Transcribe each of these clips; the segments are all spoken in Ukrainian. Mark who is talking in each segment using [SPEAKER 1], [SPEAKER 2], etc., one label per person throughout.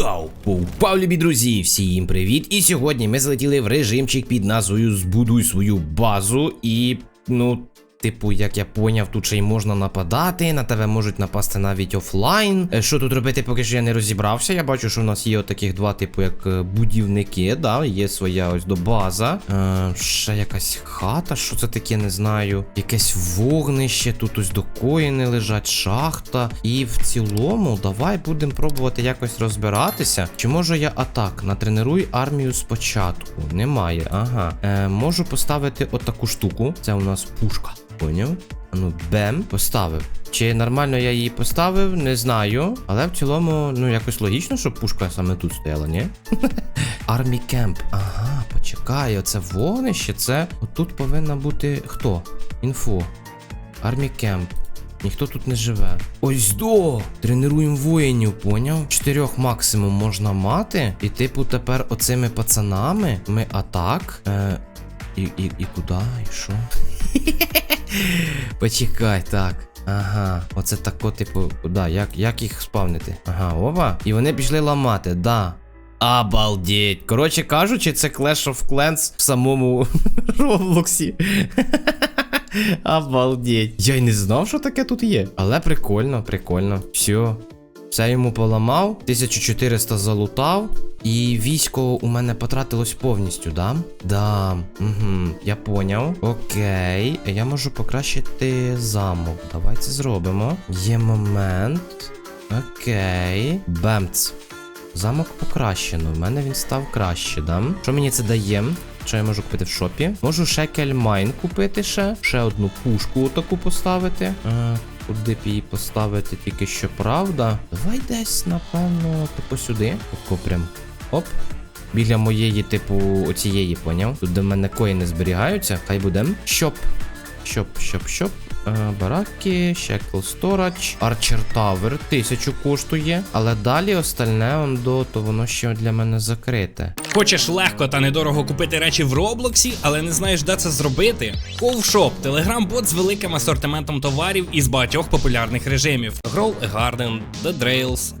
[SPEAKER 1] Вау! Повпав, любі друзі! Всім привіт! І сьогодні ми залетіли в режимчик під назвою Збудуй свою базу і. ну. Типу, як я поняв, тут ще й можна нападати, на тебе можуть напасти навіть офлайн. Е, Що тут робити, поки що я не розібрався. Я бачу, що в нас є отаких два, типу, як е, будівники, да, є своя ось до база. Е, ще якась хата, що це таке, не знаю. Якесь вогнище, тут ось до коїни лежать, шахта. І в цілому, давай будемо пробувати якось розбиратися. Чи можу я атак? Натренуй армію спочатку. Немає, ага. Е, можу поставити отаку штуку. Це у нас пушка. Поняв? Ну, бем, поставив. Чи нормально я її поставив, не знаю. Але в цілому, ну якось логічно, щоб пушка саме тут стояла, ні? Армі кемп. Ага, почекай, оце вогнище, це. Отут повинна бути хто? Інфо. Армі кемп. Ніхто тут не живе. Ось до! Тренуємо воїнів, поняв? Чотирьох максимум можна мати. І типу тепер оцими пацанами ми атак. Е, і, і, і куди? І що? Почекай, так. Ага, оце тако, типу, да, як, як їх спавнити? Ага, опа. І вони пішли ламати, да. Обалдеть. Коротше кажучи, це Clash of Clans в самому Роблоксі. Обалдеть. Я й не знав, що таке тут є. Але прикольно, прикольно. Все. Все йому поламав, 1400 залутав, і військо у мене потратилось повністю, да? Да. Угу, я поняв. Окей. Я можу покращити замок. Давай це зробимо. Є момент. Окей. Бемц. Замок покращено. В мене він став краще, да? Що мені це дає? Що я можу купити в шопі? Можу шекель майн купити ще. Ще одну пушку таку поставити. Куди б її поставити, тільки що правда. Давай десь, напевно, типу сюди. Тако прям. Оп. Біля моєї, типу, оцієї, поняв? Тут до мене мене коїни зберігаються. Хай будем. Щоп. Щоп, щоп, щоп. Е, бараки, Shackle Storage, Archer Tower, тисячу коштує. Але далі остальне он то воно ще для мене закрите.
[SPEAKER 2] Хочеш легко та недорого купити речі в Роблоксі, але не знаєш, де це зробити? Ковшоп телеграм-бот з великим асортиментом товарів із багатьох популярних режимів: Grow Garden, The Drails,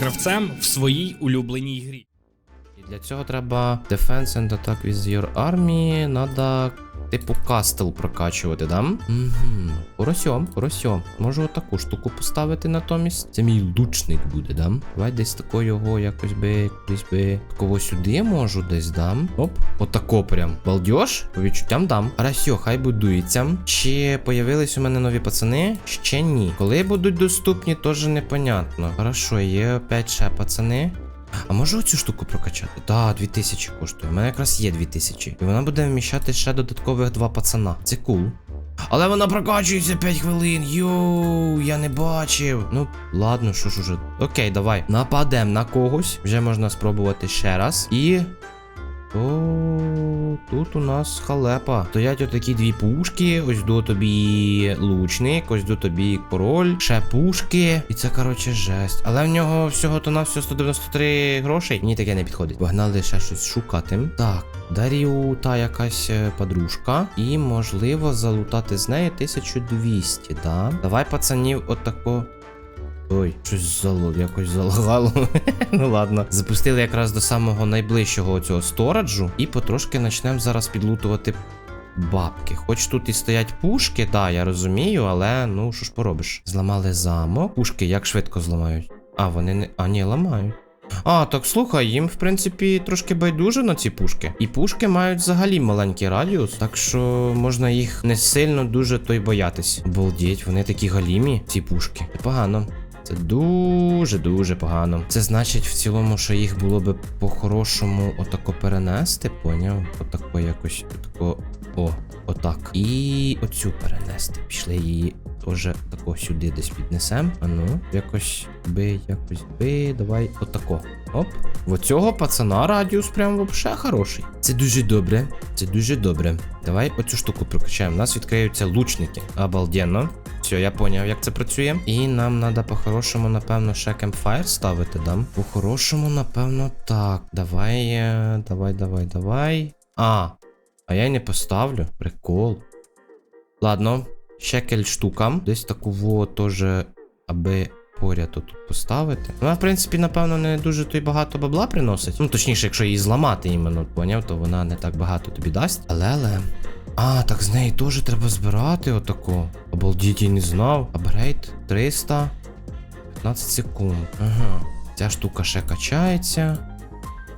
[SPEAKER 2] гравцем в своїй улюбленій грі.
[SPEAKER 1] Для цього треба Defense and Attack with your army. Надо, типу, кастел прокачувати, да? Угу. Поросьом, поросьом. Можу отаку штуку поставити натомість. Це мій лучник буде, да? Давай десь тако його якось би, кудись би. Такого сюди можу десь дам. Оп. Отако прям. Балдеж? По відчуттям дам. Арасьо, хай будується. Чи появились у мене нові пацани? Ще ні. Коли будуть доступні, теж непонятно. Хорошо, є опять ще пацани. А можу цю штуку прокачати? Да, 2000 коштує. У мене якраз є 2000. І вона буде вміщати ще додаткових два пацана. Це кул. Але вона прокачується 5 хвилин. Йоу, я не бачив. Ну, ладно, що ж уже. Окей, давай. Нападем на когось. Вже можна спробувати ще раз. І. О, тут у нас халепа. Стоять отакі дві пушки. Ось до тобі лучник, ось до тобі король, ще пушки. І це, коротше, жесть. Але в нього всього то на всього 193 грошей. Мені таке не підходить. Погнали ще щось шукати. Так, Дарію та якась е, подружка. І можливо залутати з неї 1200, да? Давай, пацанів, отако. Ой, щось зало, якось залагало. ну ладно. Запустили якраз до самого найближчого цього стораджу. І потрошки почнемо зараз підлутувати бабки. Хоч тут і стоять пушки, да, я розумію, але ну що ж поробиш? Зламали замок. Пушки як швидко зламають? А, вони не. А, ні, ламають. А, так слухай, їм, в принципі, трошки байдуже на ці пушки. І пушки мають взагалі маленький радіус, так що можна їх не сильно дуже той боятись. Обалдеть, вони такі галімі, ці пушки. Непогано. Це дуже-дуже погано. Це значить в цілому, що їх було би по-хорошому отако перенести, поняв? Отако якось отако О, отак. І оцю перенести. Пішли її теж тако сюди десь піднесем. А ну, якось би, якось би. Давай отако. Оп. В оцього пацана радіус прям вообще хороший. Це дуже добре. Це дуже добре. Давай оцю штуку прокачаємо. У нас відкриються лучники. Обалденно. Все, я поняв, як це працює. І нам треба по-хорошому, напевно, ще кемпфайр ставити, да? По-хорошому, напевно, так. Давай, е, давай, давай, давай. А, а я не поставлю. Прикол. Ладно, шекель штукам. Десь таку во теж, аби поряд тут поставити. Вона, в принципі, напевно, не дуже то й багато бабла приносить. Ну, точніше, якщо її зламати іменно, поняв, то вона не так багато тобі дасть. Але але. А, так з неї теж треба збирати отако. Обалдіть, я не знав. Апгрейд 300. 15 секунд. Ага. Ця штука ще качається.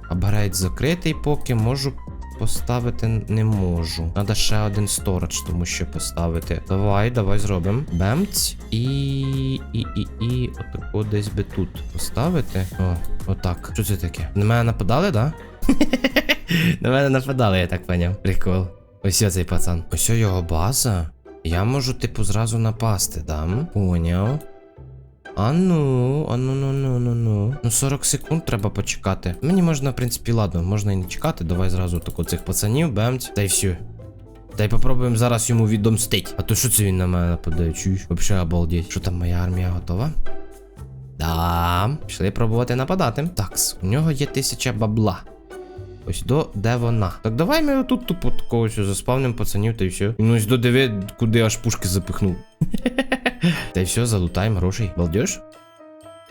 [SPEAKER 1] Апгрейд закритий поки можу поставити не можу. Надо ще один сторож, тому що поставити. Давай, давай зробимо. Бемць. І. І. І. І. Отако десь би тут поставити. О, отак. Що це таке? На мене нападали, да? На мене нападали, я так поняв. Прикол. Ось цей пацан. Ось його база. Я можу, типу, зразу напасти, да? Поняв. А ну, а ну ну ну ну ну. Ну 40 секунд треба почекати. Мені можна, в принципі, ладно, можна і не чекати. Давай зразу тако цих пацанів, бемць. Та й все. Та й попробуємо зараз йому відомстить. А то що це він на мене нападає? Чуєш? Вообще обалдеть. Що там моя армія готова? Да. Пішли пробувати нападати. Такс, у нього є тисяча бабла. Ось до де вона. Так давай ми отут тупо такого заспавним пацанів, та й все. Ну ось до диви, куди аж пушки запихнув. Та й все, залутаємо грошей. Балдеж?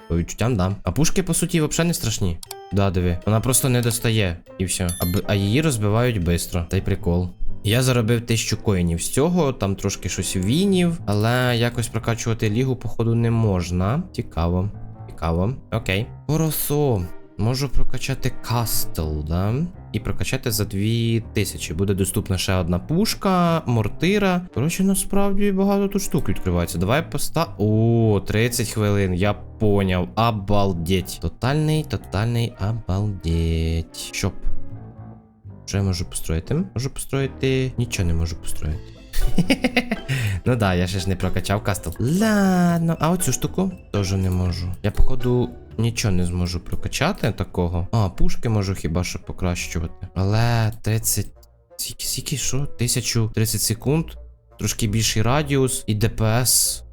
[SPEAKER 1] По відчуттям дам. А пушки, по суті, взагалі не страшні. Да, диви. Вона просто не достає. І все. А, а її розбивають швидко. Та й прикол. Я заробив тисячу коїнів з цього, там трошки щось вінів, але якось прокачувати лігу, походу, не можна. Цікаво. Цікаво. Окей. Поросо. Можу прокачати кастл, да? І прокачати за 2000. Буде доступна ще одна пушка, мортира. Коротше, насправді багато тут штук відкривається. Давай поста. О, 30 хвилин, я поняв. Обалдеть. Тотальний, тотальний обалдеть. Щоб. Що я можу построїти? Можу построїти. Нічого не можу построїти. ну да, я ще ж не прокачав кастл. Ладно, а оцю штуку теж не можу. Я, походу, нічого не зможу прокачати такого. А, пушки можу хіба що покращувати. Але 30. Скільки, скільки, що? 1030 секунд. Трошки більший радіус і ДПС.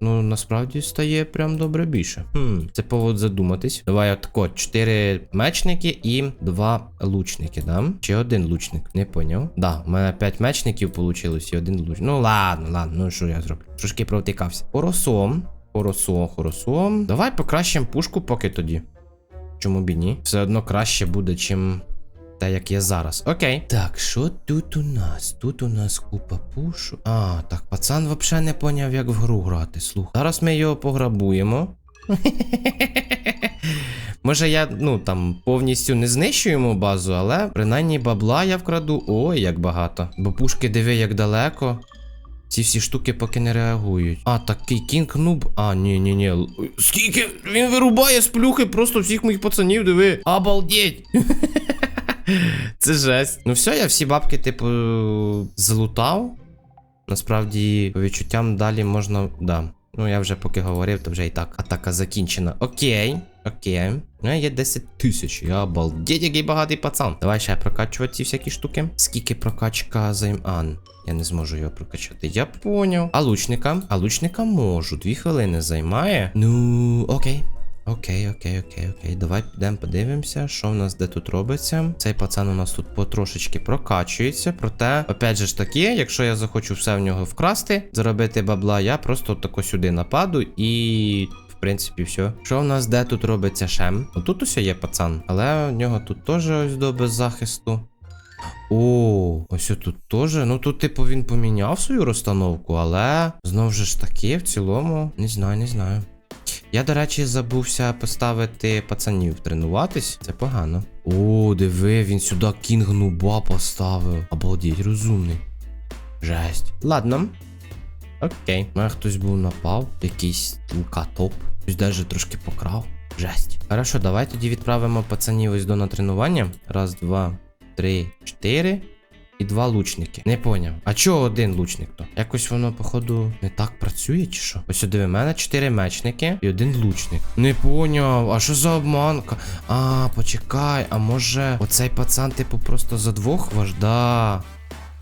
[SPEAKER 1] Ну, насправді стає прям добре більше. Хм, це повод задуматись. Давай отако, 4 мечники і 2 лучники, да? Чи один лучник? Не поняв. Да, у мене 5 мечників вийшло і один лучник. Ну ладно, ладно, ну що я зроблю? Трошки провтикався. Поросом. Поросо, хоросом. Давай покращимо пушку поки тоді. Чому б і ні? Все одно краще буде, чим те, як є зараз. Окей. Так, що тут у нас? Тут у нас купа пушу. А, так, пацан взагалі не поняв, як в гру грати. Слух. Зараз ми його пограбуємо. Може, я, ну там, повністю не знищу базу, але принаймні бабла я вкраду. Ой, як багато. Бо пушки диви, як далеко. Ці всі штуки поки не реагують. А, такий кінг нуб. А, ні, ні, ні. Скільки він вирубає з плюхи просто всіх моїх пацанів, диви. Обалдеть. Це жесть. Ну все, я всі бабки, типу, залутав. Насправді, по відчуттям далі можна. Да. Ну, я вже поки говорив, то вже і так. Атака закінчена. Окей. Окей. У мене є 10 тисяч. Я обалдеть, який багатий пацан. Давай ще прокачувати ці всякі штуки. Скільки прокачка займ. А, я не зможу його прокачати. Я поняв. А лучника? А лучника можу. Дві хвилини займає. Ну, окей. Окей, окей, окей, окей. Давай підемо подивимося, що в нас де тут робиться. Цей пацан у нас тут потрошечки прокачується. Проте, опять же ж таки, якщо я захочу все в нього вкрасти, заробити бабла, я просто тако сюди нападу і. В принципі, все. Що в нас де тут робиться шем? Ну тут усе є пацан, але в нього тут теж ось до без захисту. О, ось тут теж. Ну тут, типу, він поміняв свою розстановку, але знову ж таки, в цілому, не знаю, не знаю. Я, до речі, забувся поставити пацанів тренуватись. Це погано. О, диви, він сюди кінг нуба поставив. Обалдеть, розумний. Жесть. Ладно. Окей. У Мене хтось був напав. Якийсь лукатоп. Хтось даже трошки покрав. Жесть. Хорошо, давай тоді відправимо пацанів ось до на тренування. Раз, два, три, чотири. І два лучники. Не поняв. А чого один лучник то? Якось воно, походу, не так працює, чи що? Ось диви, в мене чотири мечники і один лучник. Не поняв. А що за обманка? А, почекай, а може оцей пацан, типу, просто за двох вожда.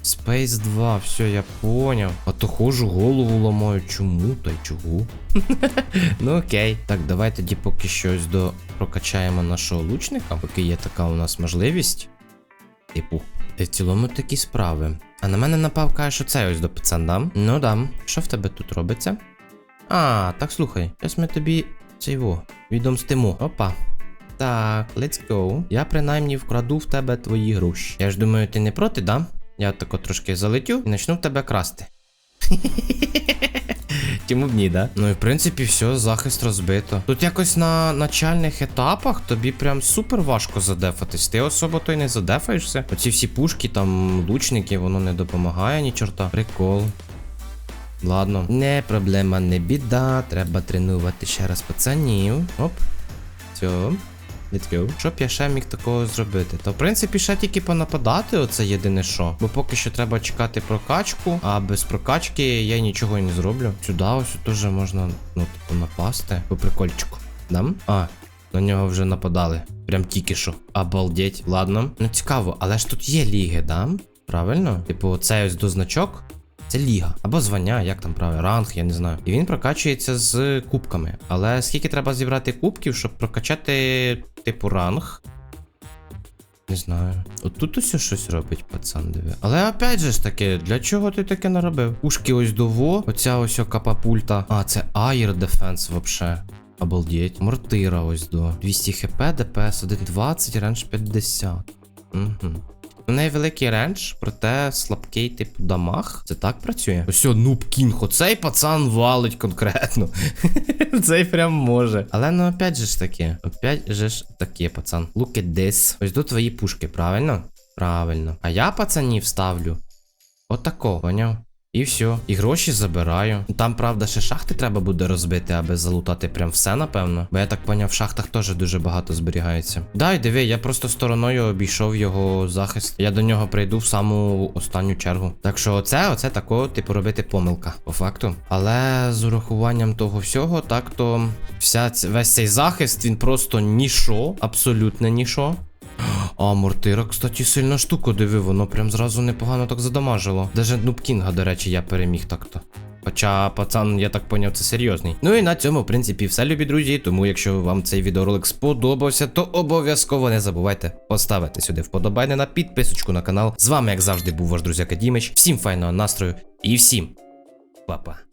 [SPEAKER 1] Space 2, все, я поняв. А то хожу, голову ламаю. Чому та й чого? ну окей. Так, давай тоді поки щось до прокачаємо нашого лучника, поки є така у нас можливість. Типу. В цілому такі справи. А на мене напав каже, що це ось до пацан дам. Ну дам. Що в тебе тут робиться? А, так слухай. Зараз ми тобі цей во відомстимо. Опа. Так, let's go. Я принаймні вкраду в тебе твої гроші. Я ж думаю, ти не проти, да? Я тако трошки залетю і почну в тебе красти. Чому б ні, да? Ну і в принципі все, захист розбито. Тут якось на начальних етапах тобі прям супер важко задефатись. Ти особо то й не задефаєшся. Оці всі пушки, там, лучники, воно не допомагає ні чорта. Прикол. Ладно, не проблема, не біда. Треба тренувати ще раз пацанів. Оп. Все. Let's go. Що б я ще міг такого зробити? То в принципі ще тільки понападати, оце єдине що. Бо поки що треба чекати прокачку, а без прокачки я нічого і не зроблю. Сюди ось теж можна, ну, типу, напасти. По прикольчику. Дам? А, на нього вже нападали. Прям тільки що. Обалдеть. Ладно. Ну цікаво, але ж тут є ліги, да? Правильно? Типу, оцей ось дозначок. Це ліга або звання, як там правильно, ранг, я не знаю. І він прокачується з кубками. Але скільки треба зібрати кубків, щоб прокачати, типу, ранг? Не знаю. От тут ось щось робить, пацан, диви. Але опять же ж таки, для чого ти таке наробив? Ушки ось дово, оця ось капапульта. А, це Air Defense вообще. Обалдеть. Мортира ось до. 200 хп, ДПС 1.20, рендж 50. Угу. У неї великий рендж, проте слабкий типу дамаг. Це так працює? Ось нуб кінг, оцей пацан валить конкретно. Цей прям може. Але ну опять же ж таки. Опять же ж таки, пацан. Look at this. Ось тут твої пушки, правильно? Правильно. А я пацанів ставлю. Отако, поняв? І все, і гроші забираю. Там, правда, ще шахти треба буде розбити, аби залутати прям все, напевно. Бо я так поняв, в шахтах теж дуже багато зберігається. Дай, диви, я просто стороною обійшов його захист. Я до нього прийду в саму останню чергу. Так що оце, оце тако, типу, робити помилка, по факту. Але з урахуванням того всього, так то вся весь цей захист, він просто нішо, абсолютно нішо. А, мортира, кстати, сильна штука, диви, воно прям зразу непогано так задамажило. Даже Нубкінга, до речі, я переміг так-то. Хоча пацан, я так поняв, це серйозний. Ну і на цьому, в принципі, все, любі друзі. Тому, якщо вам цей відеоролик сподобався, то обов'язково не забувайте поставити сюди вподобайне на підписочку на канал. З вами, як завжди, був ваш друзяка Дімич. Всім файного настрою і всім па-па.